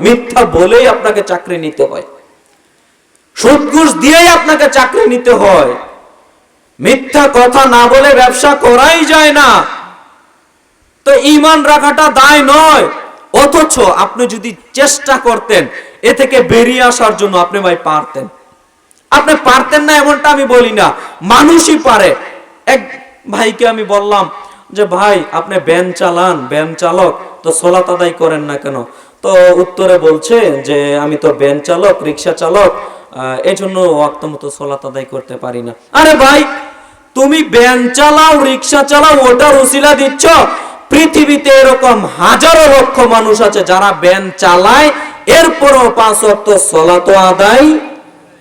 মিথ্যা বলেই আপনাকে চাকরি নিতে হয়। সুদ ঘুষ দিয়েই আপনাকে চাকরি নিতে হয়। মিথ্যা কথা না বলে ব্যবসা করাই যায় না। তো ইমান রাখাটা দায় নয়, অথচ আপনি যদি চেষ্টা করতেন, এ থেকে বেরিয়ে আসার জন্য আপনি ভাই পারতেন। আপনি পারতেন না এমনটা আমি বলি না, মানুষই পারে। এক ভাইকে আমি বললাম যে, ভাই, আপনি ব্যান চালান, ব্যান চালক, তো সোলাত আদায় করেন না কেন? তো উত্তরে বলছে যে, আমি তো ব্যান চালক রিক্সা চালক এই জন্য মতো সোলাত আদায় করতে পারি না। আরে ভাই, তুমি ব্যান চালাও রিক্সা চালাও, ওটার উসিলা দিচ্ছ। পৃথিবীতে এরকম হাজারো লক্ষ মানুষ আছে যারা ব্যান চালায়, এরপরও পাঁচ ওয়াক্ত সলাত আদায়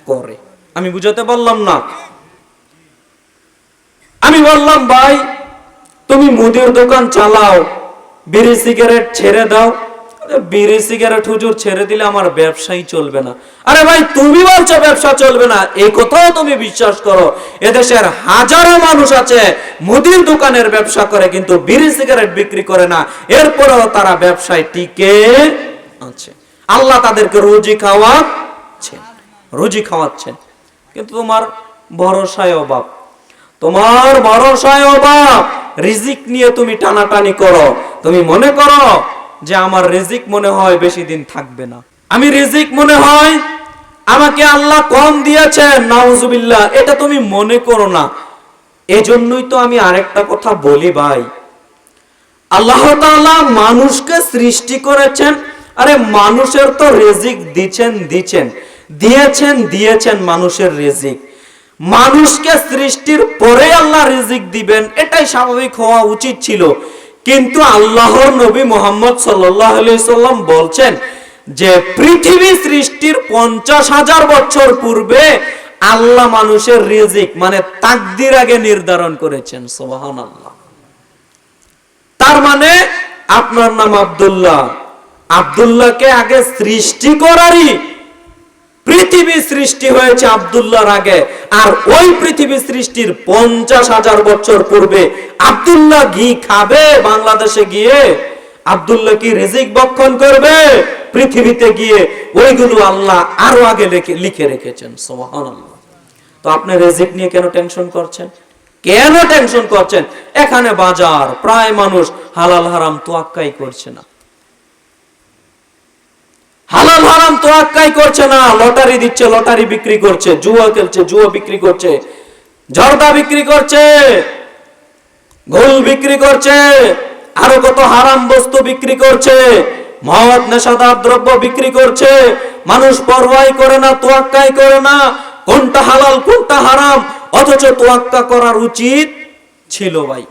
করে। আমি বুঝাতে পারলাম না। আমি বললাম, ভাই, তুমি মুদির দোকান চালাও, বিড়ি সিগারেট ছেড়ে দাও বিড়ি সিগারেট হুজুর ছেড়ে দিলে আমার ব্যবসাই চলবে না। আরে ভাই, তুমি বলছো ব্যবসা চলবে না এই কথাও তুমি বিশ্বাস করো। এদেশের হাজারো মানুষ আছে, মুদির দোকানের ব্যবসা করে, কিন্তু বিড়ি সিগারেট বিক্রি করে না। এরপরেও তারা ব্যবসায় টিকে আছে। আল্লাহ তাদেরকে রুজি খাওয়াচ্ছেন রুজি খাওয়াচ্ছেন। কিন্তু তোমার ভরসায় অভাব। তোমার ভরসায় অভাব। রিজিক নিয়ে তুমি টানাটানি করো। তুমি মনে করো যে আমার রিজিক মনে হয় বেশি দিন থাকবে না। আমি রিজিক মনে হয় আমাকে আল্লাহ কম দিয়েছেন, নাউজুবিল্লাহ। এটা তুমি মনে করো না। এজন্যই তো আমি আরেকটা কথা বলি ভাই। আল্লাহ তাআলা মানুষকে সৃষ্টি করেছেন, আরে মানুষের তো রেজিক দিচ্ছেন দিচ্ছেন। দিয়েছেন দিয়েছেন মানুষের রেজিক। মানুষকে সৃষ্টির পরে আল্লাহ রিজিক দিবেন, এটাই স্বাভাবিক হওয়া উচিত ছিল। কিন্তু আল্লাহর নবী মোহাম্মদ সাল্লাম বলছেন যে পৃথিবী সৃষ্টির পঞ্চাশ হাজার বছর পূর্বে আল্লাহ মানুষের রিজিক মানে তাকদির আগে নির্ধারণ করেছেন সোহান আল্লাহ তার মানে আপনার নাম আব্দুল্লাহ। আব্দুল্লাহকে আগে সৃষ্টি করারই পৃথিবী সৃষ্টি হয়েছে আব্দুল্লাহর আগে, আর ওই পৃথিবী সৃষ্টির পঞ্চাশ হাজার বছর পূর্বে আব্দুল্লাহ ঘি খাবে, বাংলাদেশে গিয়ে আব্দুল্লাহ কি রিজিক বক্ষণ করবে? পৃথিবীতে গিয়ে ওইগুলো আল্লাহ আরও আগে লিখে রেখেছেন, সুবহানাল্লাহ। তো আপনি রেজিক নিয়ে কেন টেনশন করছেন? কেন টেনশন করছেন? এখানে বাজার, প্রায় মানুষ হালাল হারাম তোয়াক্কাই করছে না। হালাল তোয়াক্কাই করছে না, লটারি দিচ্ছে, লটারি বিক্রি করছে, জুয়া খেলছে, জুয়া বিক্রি করছে বিক্রি করছে বিক্রি করছে, আরও কত হারাম বস্তু বিক্রি করছে মদ নেশাদার দ্রব্য বিক্রি করছে, মানুষ পরোয়াই করে না, তোয়াক্কাই করে না, কোনটা হালাল, কোনটা হারাম, অথচ তোয়াক্কা করার উচিত ছিল ভাই।